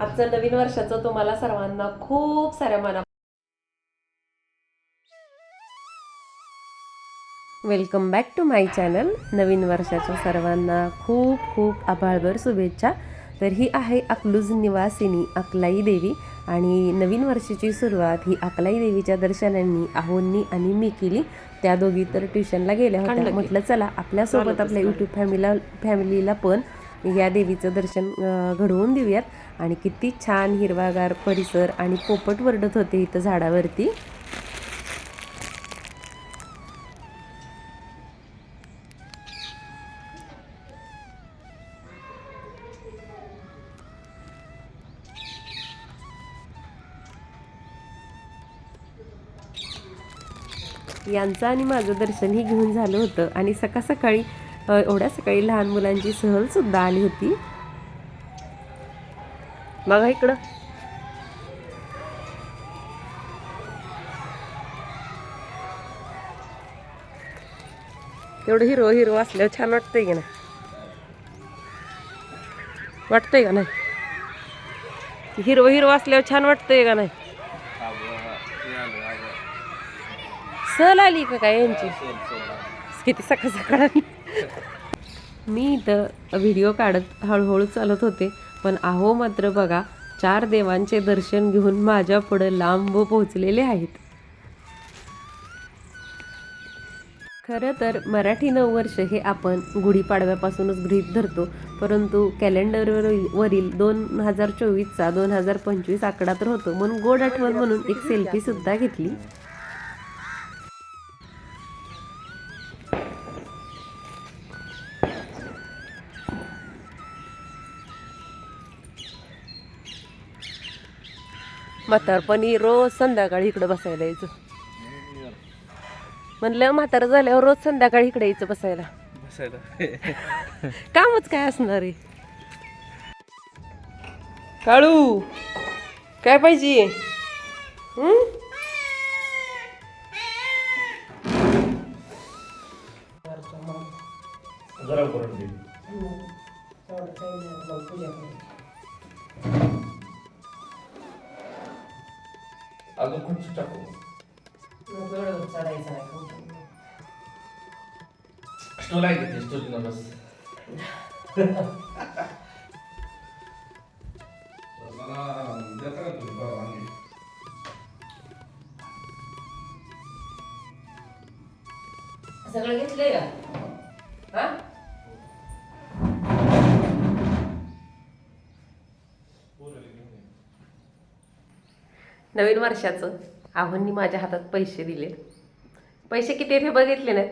आजचं नवीन वर्षाचं तुम्हाला सर्वांना खूप साऱ्या मना welcome back to my channel नवीन वर्षाच्या सर्वांना खूप खूप आभाळभर शुभेच्छा. तर ही आहे अकलूज निवासिनी अकलाई देवी आणि नवीन वर्षाची सुरुवात ही अकलाई देवीच्या दर्शनांनी आहोंनी आणि मी केली. त्या दोघी तर ट्युशनला गेल्या होत्या. म्हटलं चला आपल्यासोबत आपल्या यूट्यूब फॅमिला फॅमिलीला पण या देवीचं दर्शन घडवून देऊयात. आणि किती छान हिरवागार परिसर आणि पोपट वरडत होते इथं झाडावरती. यांचं आणि माझं दर्शनही घेऊन झालं होतं. आणि सकाळ सकाळी एवढ्या सकाळी लहान मुलांची सहल सुद्धा आली होती. बघा इकडं. एवढं हिरो हिरो असल्यावर छान वाटतंय का नाही? वाटतंय का नाही? हिरो हिरो असल्यावर छान वाटतंय का नाही? सहल आली का काय यांची? किती सकाळ सकाळ मी इथं व्हिडिओ काढत हळूहळू चालत होते पण आहो मात्र बघा चार देवांचे दर्शन घेऊन माझ्या पुढं लांब पोहोचलेले आहेत. खरं तर मराठी नववर्ष हे आपण गुढीपाडव्यापासूनच गृहीत धरतो परंतु कॅलेंडरवरील वरील दोन हजार चोवीसचा दोन हजार पंचवीस आकडा तर होतो म्हणून गोड आठवण म्हणून एक सेल्फीसुद्धा घेतली. म्हातारपणी रोज संध्याकाळी इकडं बसायला यायचं. म्हणलं म्हातारं झाल्यावर रोज संध्याकाळी इकडे यायचं बसायला. बसायला. कामच काय असणार आहे? काळू काय पाहिजे? हं? गरम करून अजून खुर्ची टाकू स्टोल आहे. तिथे स्टोल बस. मला देता का तुम्ही? सगळं घेतलंय का? हा? नवीन वर्षाचं. आव्हांनी माझ्या हातात पैसे दिले. पैसे किती आहेत हे बघितले नाहीत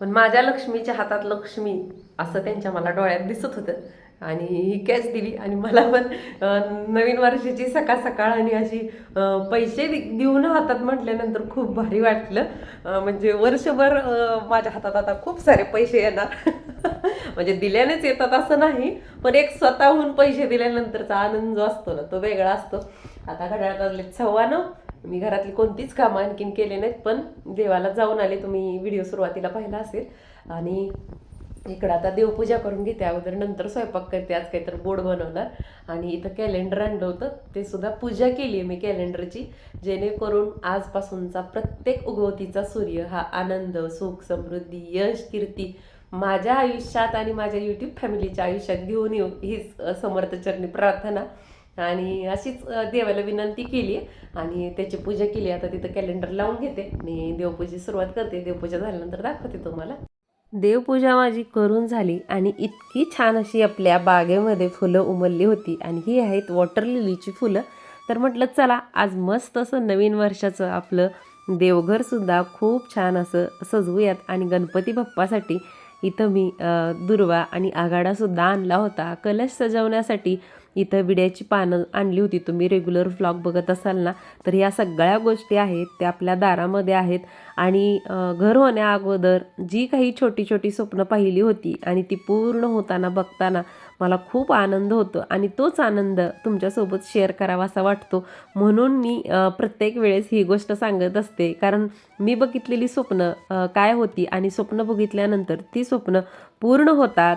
पण माझ्या लक्ष्मीच्या हातात लक्ष्मी असं त्यांच्या मला डोळ्यात दिसत होतं. आणि ही कॅश दिली आणि मला पण नवीन वर्षाची सकाळ सकाळ आणि अशी पैसे देऊन हातात म्हटल्यानंतर खूप भारी वाटलं. म्हणजे वर्षभर माझ्या हातात आता खूप सारे पैसे येणार. म्हणजे दिल्यानेच येतात असं नाही पण एक स्वतःहून पैसे दिल्यानंतरचा आनंद जो असतो ना तो वेगळा असतो. आता घड्याळ वाजले सव्वा नऊ मी घरातली कोणतीच कामं आणखीन केले नाहीत पण देवाला जाऊन आले. तुम्ही व्हिडिओ सुरुवातीला पाहिला असेल. आणि इकडं आता देवपूजा करून घेते. अगोदर नंतर स्वयंपाक करते. आज काहीतरी बोर्ड बनवणार. आणि इथं कॅलेंडर आणलं होतं. ते सुद्धा पूजा केली आहे मी कॅलेंडरची जेणेकरून आजपासूनचा प्रत्येक उगवतीचा सूर्य हा आनंद सुख समृद्धी यश कीर्ती माझ्या आयुष्यात आणि माझ्या यूट्यूब फॅमिलीच्या आयुष्यात घेऊन येऊ. हीच समर्थचरणी प्रार्थना. आणि अशीच देवाला विनंती केली. आणि त्याची पूजा केली. आता तिथं कॅलेंडर लावून घेते. आणि देवपूजेची सुरुवात करते. देवपूजा झाल्यानंतर दाखवते तुम्हाला. देवपूजा माझी करून झाली आणि इतकी छान अशी आपल्या बागेमध्ये फुलं उमलली होती. आणि ही आहेत वॉटर लिलीची फुलं. तर म्हटलं चला आज मस्त असं नवीन वर्षाचं आपलं देवघरसुद्धा खूप छान असं सजवूयात. आणि गणपती बाप्पासाठी इथं मी दुर्वा आणि आघाडासुद्धा आणला होता. कलश सजवण्यासाठी इथं विड्याची पानं आणली होती. तुम्ही रेग्युलर व्लॉग बघत असाल ना तर या सगळ्या गोष्टी आहेत त्या आपल्या दारामध्ये आहेत. आणि घर होण्या अगोदर जी काही छोटी छोटी स्वप्न पाहिली होती आणि ती पूर्ण होताना बघताना मला खूप आनंद होतो आणि तोच आनंद तुमच्यासोबत शेअर करावा असा वाटतो. म्हणून मी प्रत्येक वेळेस ही गोष्ट सांगत असते. कारण मी बघितलेली स्वप्न काय होती आणि स्वप्न बघितल्यानंतर ती स्वप्न पूर्ण होतात.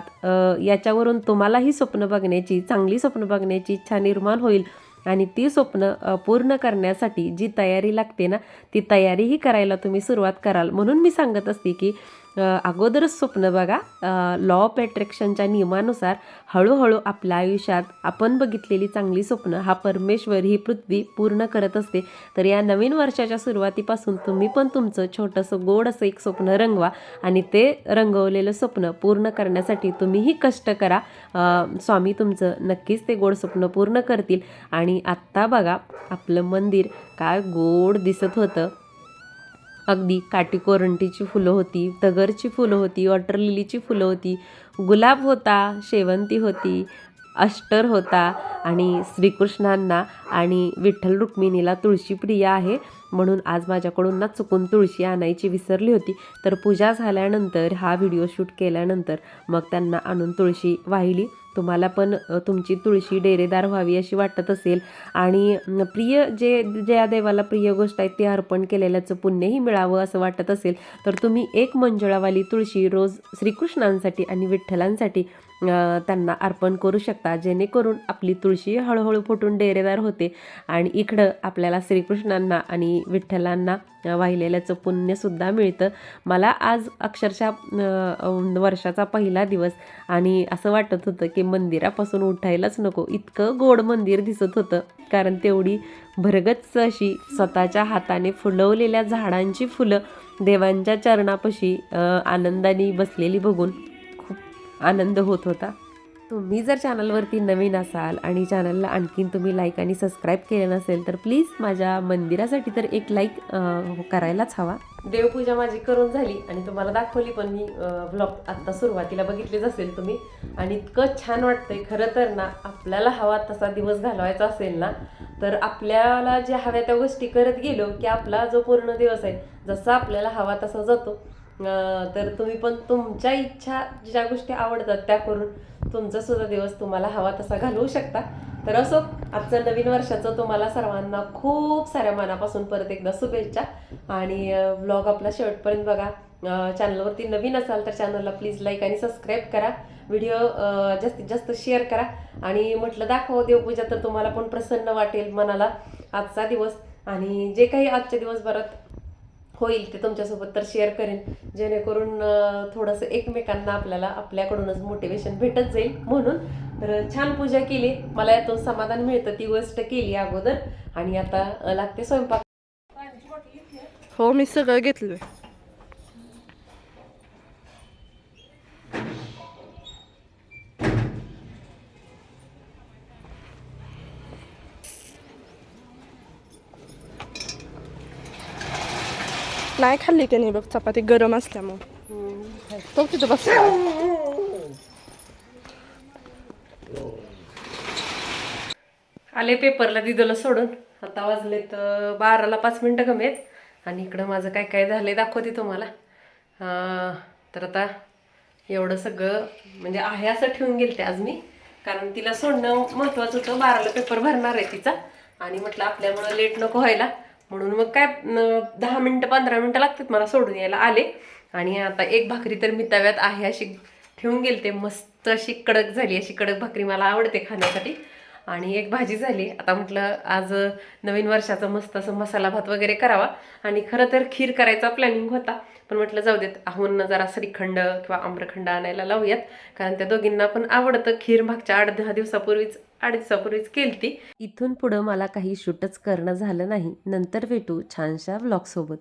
याच्यावरून तुम्हालाही स्वप्न बघण्याची चांगली स्वप्न बघण्याची इच्छा निर्माण होईल. आणि ती स्वप्न पूर्ण करण्यासाठी जी तयारी लागते ना ती तयारीही करायला तुम्ही सुरुवात कराल. म्हणून मी सांगत असते की अगोदरच स्वप्न बघा. लॉ ऑफ अट्रॅक्शनच्या नियमानुसार हळूहळू आपल्या आयुष्यात आपण बघितलेली चांगली स्वप्न हा परमेश्वर ही पृथ्वी पूर्ण करत असते. तर या नवीन वर्षाच्या सुरुवातीपासून तुम्ही पण तुमचं छोटंसं गोड असं एक स्वप्न रंगवा आणि ते रंगवलेलं स्वप्न पूर्ण करण्यासाठी तुम्हीही कष्ट करा. स्वामी तुमचं नक्कीच ते गोड स्वप्न पूर्ण करतील. आणि आत्ता बघा आपलं मंदिर काय गोड दिसत होतं. अगदी काटी कोरंटीची फुलं होती तगरची फुलं होती वॉटर लिलीची फुलं होती गुलाब होता शेवंती होती अष्टर होता आणि श्रीकृष्णांना आणि विठ्ठल रुक्मिणीला तुळशी प्रिय आहे. म्हणून आज माझ्याकडून ना चुकून तुळशी आणायची विसरली होती. तर पूजा झाल्यानंतर हा व्हिडिओ शूट केल्यानंतर मग त्यांना आणून तुळशी वाहिली. तुम्हाला पण तुमची तुळशी डेरेदार व्हावी अशी वाटत असेल. आणि प्रिय जे ज्या देवाला प्रिय गोष्ट आहे ते अर्पण केलेल्याचं पुण्यही मिळावं असं वाटत असेल तर तुम्ही एक मंजुळावाली तुळशी रोज श्रीकृष्णांसाठी आणि विठ्ठलांसाठी त्यांना अर्पण करू शकता जेणेकरून आपली तुळशी हळूहळू फुटून डेरेदार होते आणि इकडं आपल्याला श्रीकृष्णांना आणि विठ्ठलांना वाहिलेल्याचं पुण्यसुद्धा मिळतं. मला आज अक्षरशः वर्षाचा पहिला दिवस आणि असं वाटत होतं की मंदिरापासून उठायलाच नको. इतकं गोड मंदिर दिसत होतं. कारण तेवढी भरगच्च अशी स्वतःच्या हाताने फुलवलेल्या झाडांची फुलं देवांच्या चरणापाशी आनंदाने बसलेली बघून आनंद होत होता. तुम्ही जर चॅनलवरती नवीन असाल आणि चॅनलला आणखीन तुम्ही लाईक आणि सबस्क्राईब केलं नसेल तर प्लीज माझ्या मंदिरासाठी तर एक लाईक करायलाच हवा. देवपूजा माझी करून झाली आणि तुम्हाला दाखवली पण मी ब्लॉग आत्ता सुरुवातीला बघितलेच असेल तुम्ही. आणि इतकं छान वाटतंय. खरं तर ना आपल्याला हवा तसा दिवस घालवायचा असेल ना तर आपल्याला ज्या हव्या त्या गोष्टी करत गेलो की आपला जो पूर्ण दिवस आहे जसा आपल्याला हवा तसा जातो. तर तुम्ही पण तुमच्या इच्छा ज्या गोष्टी आवडतात त्या करून तुमचा सुद्धा दिवस तुम्हाला हवा तसा घालवू शकता. तर असो आजचं नवीन वर्षाचं तुम्हाला सर्वांना खूप साऱ्या मनापासून परत एकदा शुभेच्छा. आणि ब्लॉग आपला शेवटपर्यंत बघा. चॅनलवरती नवीन असाल तर चॅनलला प्लीज लाईक आणि सबस्क्राईब करा. व्हिडिओ जास्तीत जास्त शेअर करा. आणि म्हटलं दाखव देवपूजा तर तुम्हाला पण प्रसन्न वाटेल मनाला आजचा दिवस. आणि जे काही आजच्या दिवसभरात होईल ते तुमच्यासोबत तर शेअर करेन. जेणेकरून थोडंसं एकमेकांना आपल्याला आपल्याकडूनच मोटिवेशन भेटत जाईल म्हणून. तर छान पूजा केली. मला यातून समाधान मिळतं. ती गोष्ट केली अगोदर. आणि आता लागते स्वयंपाक. हो मी सगळं घेतलंय. नाही खाल्ली त्याने बघ चपाती गरम असल्यामुळे. तो तिथं बस. आले पेपरला दिदोला सोडून. आता वाजले तर बाराला पाच मिनटं कमी आहेत. आणि इकडं माझं काय काय झालंय दाखवते तुम्हाला. तर आता एवढं सगळं म्हणजे आहे असं ठेवून गेलते आज मी. कारण तिला सोडणं महत्वाचं होतं. बाराला पेपर भरणार आहे तिचा. आणि म्हटलं आपल्यामुळं लेट नको व्हायला. म्हणून मग काय दहा मिनटं पंधरा मिनटं लागतात मला सोडून यायला. आले. आणि आता एक भाकरी तर मी तव्यात आहे अशी ठेवून गेलते. मस्त अशी कडक झाली अशी कडक भाकरी मला आवडते खाण्यासाठी. आणि एक भाजी झाली. आता म्हटलं आज नवीन वर्षाचा मस्त असं मसाला भात वगैरे करावा. आणि खरं तर खीर करायचा प्लॅनिंग होता. पण म्हटलं जाऊ देत. आहून जरा श्रीखंड किंवा आम्रखंड आणायला लावूयात. कारण त्या दोघींना पण आवडतं खीर. मागच्या आठ दहा दिवसापूर्वीच आठ दिवसापूर्वीच होती इथून पुढं मला काही शूटच करणं झालं नाही. नंतर भेटू छानशा व्लॉगसोबत